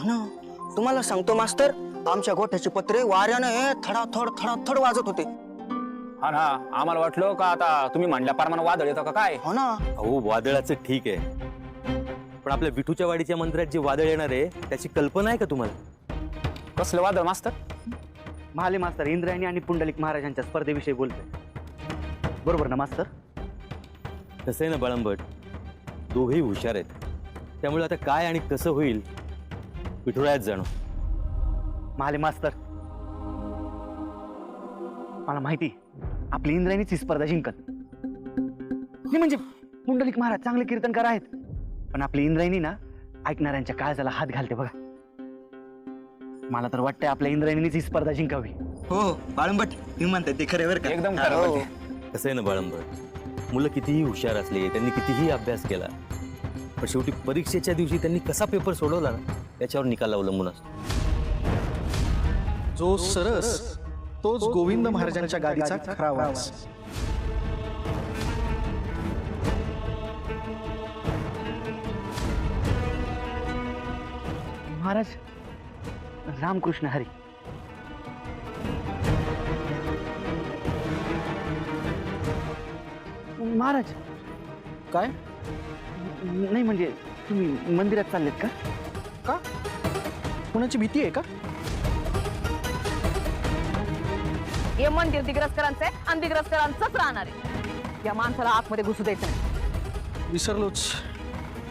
हो ना? तुम्हाला सांगतो मास्तर आमच्या गोठ्याचे पत्रे वाऱ्यानं थडाथड थडाथड वाजत होते. हा ना आम्हाला वाटलं का आता तुम्ही म्हणल्या प्रमाणे वादळ येतं का काय? हो ना. अहो वादळाचं ठीक आहे. पण आपल्या विठूच्या वाडीच्या मंदिरात जे वादळ येणार आहे त्याची कल्पना आहे का तुम्हाला? कसलं वादळ मास्तर? महाले मास्तर इंद्रायणी आणि पुंडलिक महाराजांच्या स्पर्धेविषयी बोलतोय. बरोबर ना मास्तर? कसं आहे ना बाळंबट. दोघेही हुशार आहेत. त्यामुळे आता काय आणि कसं होईल विठुरायात जाणं. महाले मास्तर. मला माहिती आपली इंद्रायणीच ही स्पर्धा जिंकत नाही म्हणजे पुंडलिक महाराज चांगले कीर्तनकार आहेत. पण आपली इंद्रायणी ना ऐकणाऱ्यांच्या काळजाला हात घालते बघा. मला तर वाटतंय आपल्या इंद्रायणीच ही स्पर्धा जिंकावी. हो बाळंबट मी म्हणते ते खरे बरं का? एकदम खरं हो. कसं आहे ना बाळंबट मुलं कितीही हुशार असले त्यांनी कितीही अभ्यास केला पण शेवटी परीक्षेच्या दिवशी त्यांनी कसा पेपर सोडवला ना? त्याच्यावर निकाल अवलंबून असतो. जो सरस तोच गोविंद महाराजांच्या गादीचा खरा वारस महाराज रामकृष्ण हरी. महाराज. काय? नाही म्हणजे तुम्ही मंदिरात चाललेत का? का? कुणाची भीती आहे का? हे मंदिर दिग्रस्करांचं आहे आणि दिग्रस्करांचंच राहणार आहे. या माणसाला आतमध्ये घुसू द्यायचं नाही. विसरलोच.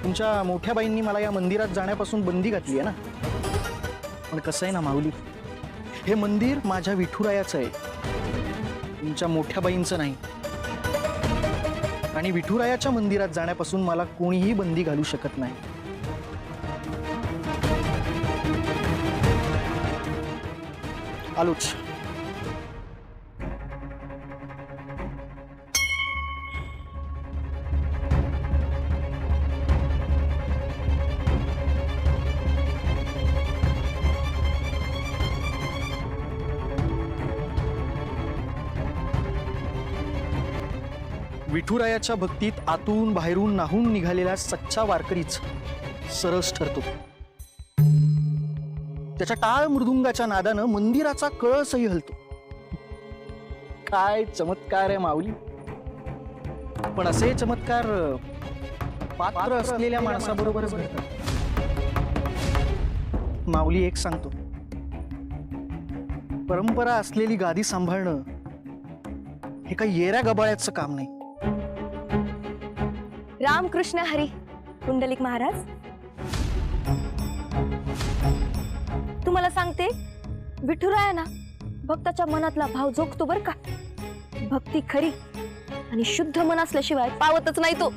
तुमच्या मोठ्या बाईंनी मला या मंदिरात जाण्यापासून बंदी घातली आहे ना? पण कसं आहे ना माऊली? हे मंदिर माझ्या विठुरायाचं आहे. तुमच्या मोठ्या बाईंचं नाही. आणि विठुरायाच्या मंदिरात जाण्यापासून मला कोणीही बंदी घालू शकत नाही. आलोच. विठुरायाच्या भक्तीत आतून बाहेरून नाहून निघालेला सच्चा वारकरीच सरस ठरतो. त्याच्या टाळ मृदुंगाच्या नादानं मंदिराचा कळसही हलतो. काय चमत्कार आहे माऊली. पण असे चमत्कार पात्र असलेल्या माणसाबरोबरच घडतात. माऊली एक सांगतो. परंपरा असलेली गादी सांभाळणं हे काही येऱ्या गबाळ्याचं काम नाही. रामकृष्ण हरी पुंडलिक महाराज. तुला सांगते विठुराया ना भक्ताच्या मनातला भाव जोखतो बर का. भक्ती खरी आणि शुद्ध मन असल्याशिवाय पावतच नाही तो.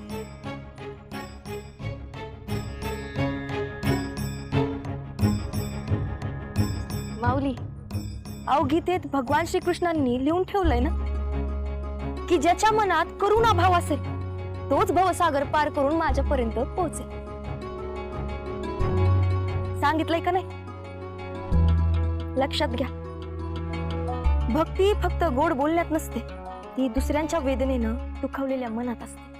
माऊली अवगीतेत भगवान श्रीकृष्णांनी लिहून ठेवलंय ना की ज्याच्या मनात करुणा भाव असेल तोच भवसागर पार करून माझ्यापर्यंत पोहोचेल. सांगितलंय का नाही? लक्षात घ्या. भक्ती फक्त गोड बोलण्यात नसते ती दुसऱ्यांच्या वेदनेनं दुखावलेल्या मनात असते.